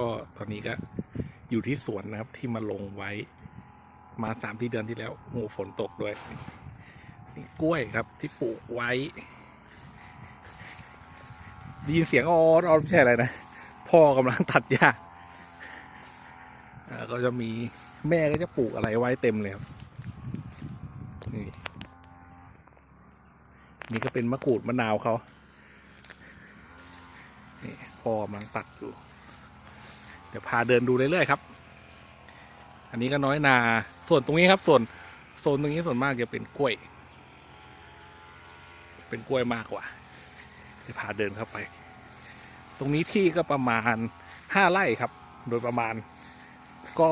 ก็ตอนนี้ก็อยู่ที่สวนนะครับที่มาลงไว้ มาสามที่เดือนที่แล้วโอ้ฝนตกด้วยนี่กล้วยครับที่ปลูกไว้ด้ยินเสียงออดออดไม่ใช่อะไรนะ พ่อกำลังตัดหญ้าอ่าก็จะมีแม่ก็จะปลูกอะไรไว้เต็มเลยครับนี่นี่ก็เป็นมะกรูดมะนาวเขานี่พ่อกำลังตัดอยู่ เดี๋ยวพาเดินดูเรื่อยๆครับ อันนี้ก็น้อยนา ส่วนตรงนี้ครับส่วนโซนตรงนี้ส่วนมากจะเป็นกล้วย เป็นกล้วยมากกว่าเดี๋ยวพาเดินเข้าไป ตรงนี้ที่ก็ประมาณห้าไร่ครับ โดยประมาณ ก็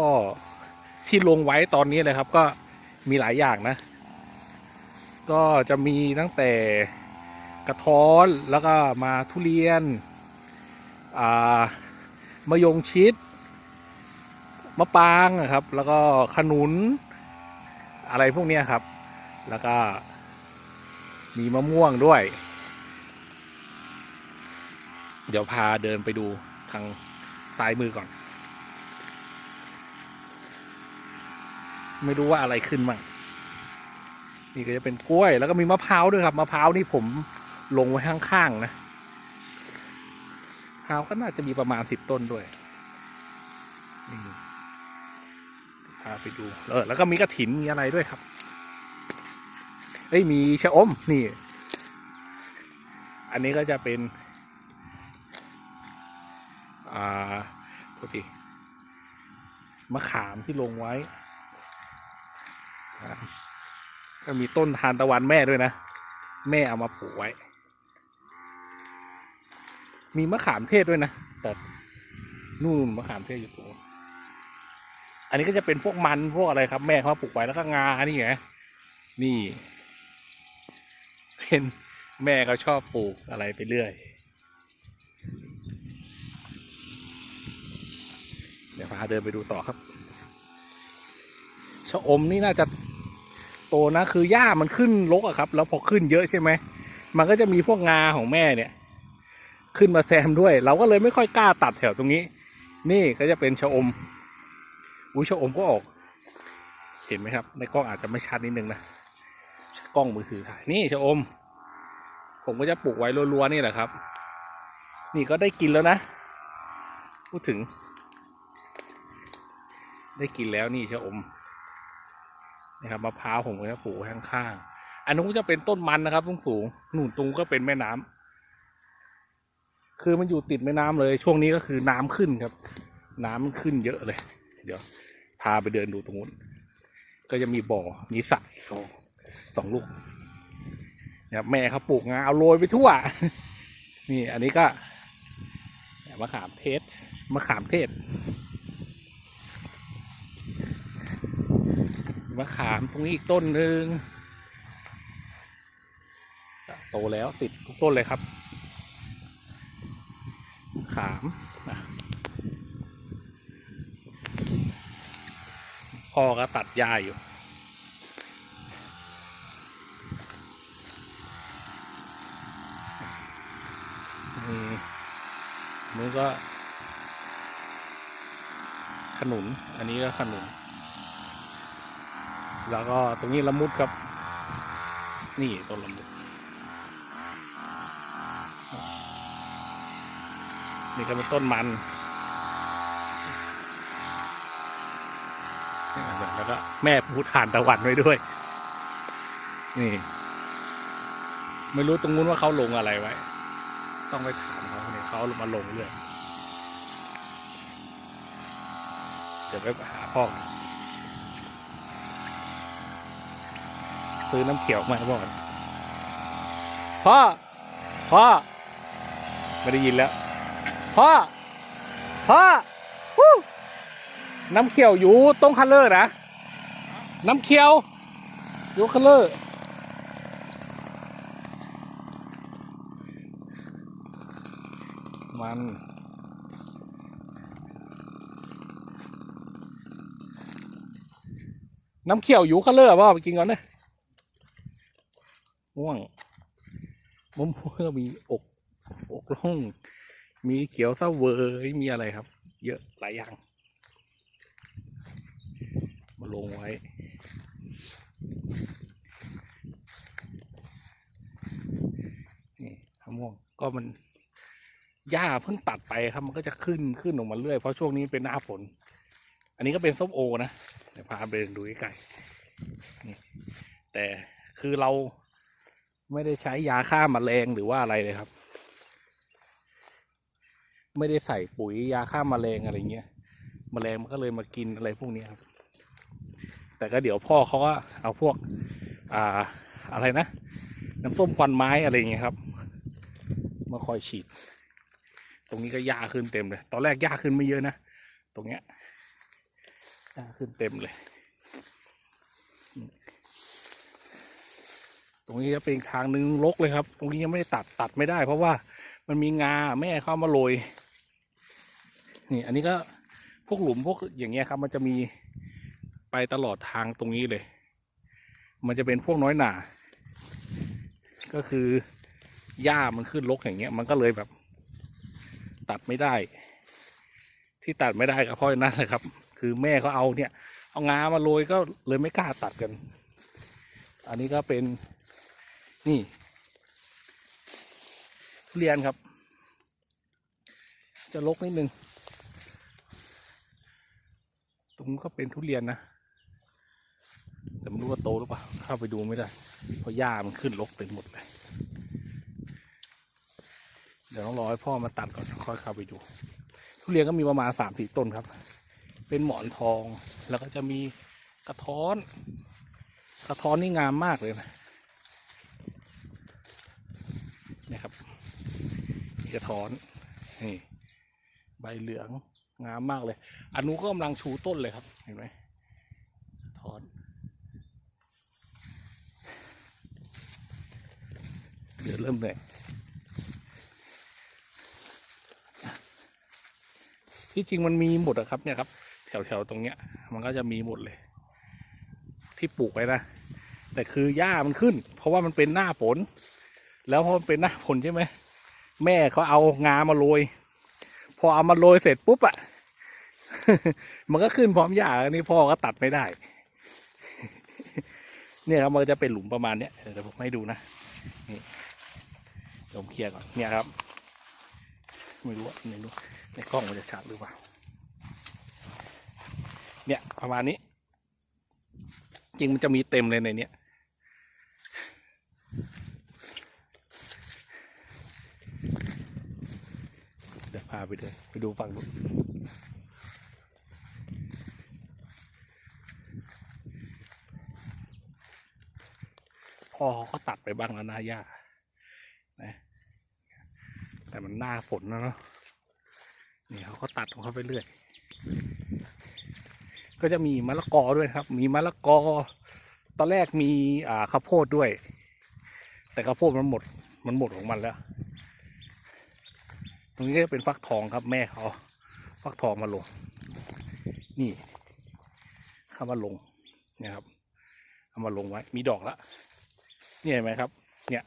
ที่ลงไว้ตอนนี้เลยครับ ก็มีหลายอย่างนะ ก็จะมีตั้งแต่กระท้อนแล้วก็มาทุเรียน อ่า มะยงชิด มะปางอะครับ แล้วก็ขนุน อะไรพวกนี้ครับ แล้วก็มีมะม่วงด้วย เดี๋ยวพาเดินไปดูทางซ้ายมือก่อน ไม่รู้ว่าอะไรขึ้นบ้างนี่ก็จะเป็นกล้วย แล้วก็มีมะพร้าวด้วยครับ มะพร้าวนี่ผมลงไว้ข้างๆนะ ร้าวก็น่าจะมีประมาณสิบต้นด้วยนี่พาไปดูเออแล้วก็มีกระถินมีอะไรด้วยครับเอ้ยมีชะอมนี่ อันนี้ก็จะเป็น อ่าโทษทีมะขามที่ลงไว้ ก็มีต้นทานตะวันแม่ด้วยนะ แม่เอามาปลูกไว้ มีมะขามเทศด้วยนะ แต่นู่นมะขามเทศอยู่ตรงนู้นอันนี้ก็จะเป็นพวกมันพวกอะไรครับ แม่เขาปลูกไว้แล้วก็งานี่ไงนี่ เป็นแม่เขาชอบปลูกอะไรไปเรื่อย เดี๋ยวพาเดินไปดูต่อครับชะอมนี่น่าจะโตนะคือหญ้ามันขึ้นรกอะครับ แล้วพอขึ้นเยอะใช่ไหมมันก็จะมีพวกงาของแม่เนี่ย ขึ้นมาแซมด้วย เราก็เลยไม่ค่อยกล้าตัดแถวตรงนี้ นี่ก็จะเป็นชะอมอุ้ยชะอมก็ออก เห็นไหมครับ ในกล้องอาจจะไม่ชัดนิดนึงนะกล้องมือถือถ่ายนี่ชะอม ผมก็จะปลูกไว้รัวๆนี่แหละครับ นี่ก็ได้กินแล้วนะ พูดถึง ได้กินแล้วนี่ชะอมนะครับมะพร้าวผมก็จะปลูกข้างๆอันนู้นก็จะเป็นต้นมันนะครับสูงสูงๆนู่นตรงก็เป็นแม่น้ำ คือมันอยู่ติดแม่น้ำเลย ช่วงนี้ก็คือน้ำขึ้นครับ น้ำมันขึ้นเยอะเลย เดี๋ยว พาไปเดินดูตรงนู้น ก็จะมีบ่อมีสระสองสองลูกนะครับแม่เขาปลูกงาเอาโรยไปทั่ว นี่อันนี้ก็มะขามเทศมะขามเทศมะขามตรงนี้อีกต้นหนึ่งโตแล้วติดทุกต้นเลยครับ มะขามอะพ่อก็ตัดหญ้าอยู่นี่นู้นก็ ขนุน อันนี้ก็ขนุน แล้วก็ตรงนี้ละมุดครับ นี่ต้นละมุด นี่ก็เป็นต้นมันแล้วก็แม่พูดฐานตะวันไว้ด้วย นี่ ไม่รู้ตรงนู้นว่าเขาลงอะไรไว้ ต้องไปถามเขาเนี่ยเขามาลงเรื่อยเดี๋ยวไปหาพ่อซื้อน้ำเขียวมาพ่อก่อนพ่อพ่อไม่ได้ยินแล้ว พ่อ พ่อวู้น้ำเขียวอยู่ตรงคัลเลอร์นะ น้ำเขียว อยู่คัลเลอร์มันน้ำเขียวอยู่คัลเลอร์ป่ะไปกินก่อนนะม่วงมะม่วงก็มีอก อกล่อง มีเขียวเศร้าเวยมีอะไรครับ เยอะหลายอย่าง มาลงไว้ นี่มะม่วงก็มันหญ้าเพิ่งตัดไปครับมันก็จะขึ้นขึ้นออกมาเรื่อยเพราะช่วงนี้เป็นหน้าฝน อันนี้ก็เป็นส้มโอนะเดี๋ยวพาไปดูใกล้ๆนี่แต่คือเราไม่ได้ใช้ยาฆ่าแมลงหรือว่าอะไรเลยครับ ไม่ได้ใส่ปุ๋ยยาฆ่าแมลงอะไรเงี้ยแมลงมันก็เลยมากินอะไรพวกนี้ครับ แต่ก็เดี๋ยวพ่อเขาก็เอาพวก อ่าอะไรนะน้ำส้มควันไม้อะไรเงี้ยครับ มาคอยฉีด ตรงนี้ก็หญ้าขึ้นเต็มเลย ตอนแรกหญ้าขึ้นไม่เยอะนะ ตรงเนี้ยหญ้าขึ้นเต็มเลย ตรงนี้จะเป็นทางหนึ่งรกเลยครับ ตรงนี้ยังไม่ได้ตัดตัดไม่ได้ เพราะว่า มันมีงาแม่เข้ามาโรยนี่ อันนี้ก็พวกหลุมพวกอย่างเงี้ยครับ มันจะมีไปตลอดทางตรงนี้เลย มันจะเป็นพวกน้อยหนา ก็คือหญ้ามันขึ้นรกอย่างเงี้ย มันก็เลยแบบ ตัดไม่ได้ ที่ตัดไม่ได้ก็เพราะนั่นแหละครับ คือแม่เขาเอาเนี่ย เอางามาโรยก็เลยไม่กล้าตัดกัน อันนี้ก็เป็นนี่ ทุเรียนครับ จะลกนิดนึงตรงนู้ก็เป็นทุเรียนนะแต่ไม่รู้ว่าโตหรือเปล่าเข้าไปดูไม่ได้ เพราะหญ้ามันขึ้นรกเต็มหมดเลย เดี๋ยวต้องรอให้พ่อมาตัดก่อนค่อยเข้าไปดู ทุเรียนก็มีประมาณสามสี่ต้นครับ เป็นหมอนทองแล้วก็จะมีกระท้อน กระท้อนนี่งามมากเลยนะเนี่ยครับมี กระท้อนนี่ใบเหลืองงามมากเลย อันนู้นก็กำลังชูต้นเลยครับ เห็นไหมกระท้อน เดี๋ยวเริ่มเหนื่อยที่จริงมันมีหมดอะครับเนี่ยครับแถวแถวๆตรงเนี้ย มันก็จะมีหมดเลย ที่ปลูกไว้นะ แต่คือหญ้ามันขึ้น เพราะว่ามันเป็นหน้าฝน แล้วพอมันเป็นหน้าฝนใช่ไหม แม่เขาเอางามาโรย พอเอามาโรยเสร็จปุ๊บอะมันก็ขึ้นพร้อมหญ้าอันนี้พ่อก็ตัดไม่ได้ เนี่ยครับมันจะเป็นหลุมประมาณเนี้ยเดี๋ยวผมให้ดูนะนี่ผมเคลียร์ก่อนเนี่ยครับ ไม่รู้ไม่รู้ในกล้องมันจะชัดหรือเปล่าเนี่ยประมาณนี้ จริงมันจะมีเต็มเลยในเนี้ยเดี๋ยว พาไปเดินไปดูฝั่งนู้นพ่อเขาก็ตัดไปบ้างแล้วนาหญ้านะแต่มันหน้าฝนนะเนาะนี่เขาก็ตัดของเขาไปเรื่อย ก็จะมีมะละกอด้วยครับ มีมะละกอ ตอนแรกมีอ่าข้าวโพดด้วย แต่ข้าวโพดมันหมด มันหมดของมันแล้ว ตรงนี้ก็เป็นฟักทองครับแม่เขาฟักทองมาลง นี่เข้ามาลงเนี่ยครับเอามาลงไว้ มีดอกแล้วเนี่ยเห็นไหมครับ เนี่ย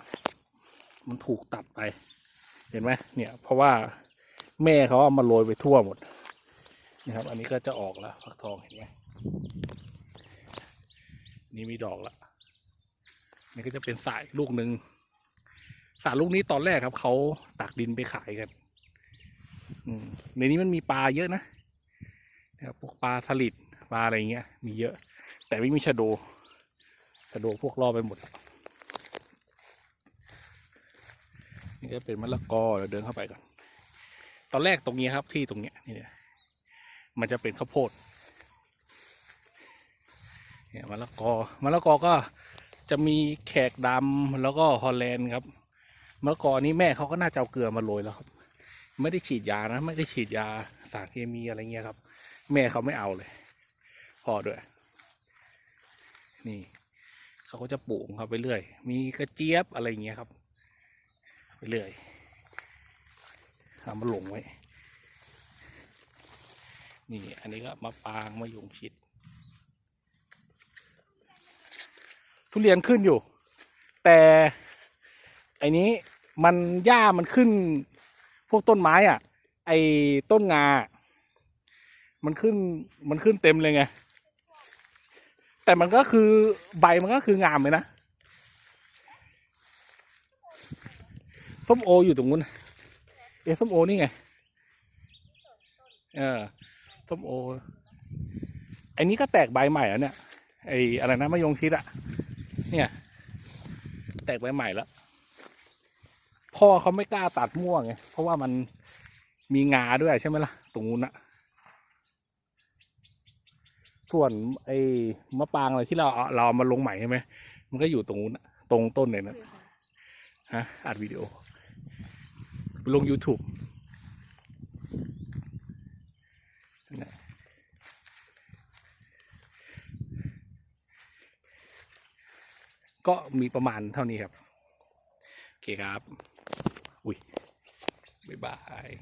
มันถูกตัดไป เห็นไหมเนี่ย เพราะว่าแม่เขาเอามาโรยไปทั่วหมดนะครับ อันนี้ก็จะออกแล้วฟักทองเห็นไหมนี่มีดอกละนี่ก็จะเป็นสายลูกหนึ่งสายลูกนี้ตอนแรกครับเขาตักดินไปขายกัน ในนี้มันมีปลาเยอะนะพวกปลาสลิดปลาอะไรเงี้ย มีเยอะ แต่ไม่มีชะโดชะโดพวกรอไปหมด นี่ก็เป็นมะละกอเดี๋ยวเดินเข้าไปก่อน ตอนแรกตรงนี้ครับที่ตรงเนี้ยนี่เนี่ยมันจะเป็นข้าวโพดเนี่ยมะละกอมะละกอก็จะมีแขกดำแล้วก็ฮอลแลนด์ครับมะละกอนี้แม่เขาก็น่าจะเอาเกลือมาโรยแล้วครับ ไม่ได้ฉีดยานะ ไม่ได้ฉีดยาสารเคมีอะไรเงี้ยครับ แม่เขาไม่เอาเลยพ่อด้วย นี่เขาก็จะปลูกของเขาไปเรื่อย มีกระเจี๊ยบอะไรเงี้ยครับ ไปเรื่อยเอามาลงไว้ นี่ อันนี้ก็มาปางมะยงชิด ทุเรียนขึ้นอยู่ แต่ไอ้นี้มันหญ้ามันขึ้น พวกต้นไม้อะ ไอ้ต้นงา มันขึ้นมันขึ้นเต็มเลยไง แต่มันก็คือใบมันก็คืองามเลยนะส้มโออยู่ตรงนู้นเอะส้มโอนี่ไง เออส้มโอไอ้นี้ก็แตกใบใหม่แล้วเนี่ย ไอ้อะไรนะมะยงชิดอะเนี่ย แตกใบใหม่แล้ว พ่อเขาไม่กล้าตัดม่วงไงเพราะว่ามันมีงาด้วยใช่ไหมล่ะ ตรงนู้นอะส่วนไอ้มะปางอะไรที่เราเราเอามาลงใหม่ใช่ไหมมันก็อยู่ตรงนู้นอะตรงต้นเลยนะฮะอัดวิดีโอ ลง YouTube ก็มีประมาณเท่านี้ครับ โอเคครับ Uy. Bye-bye.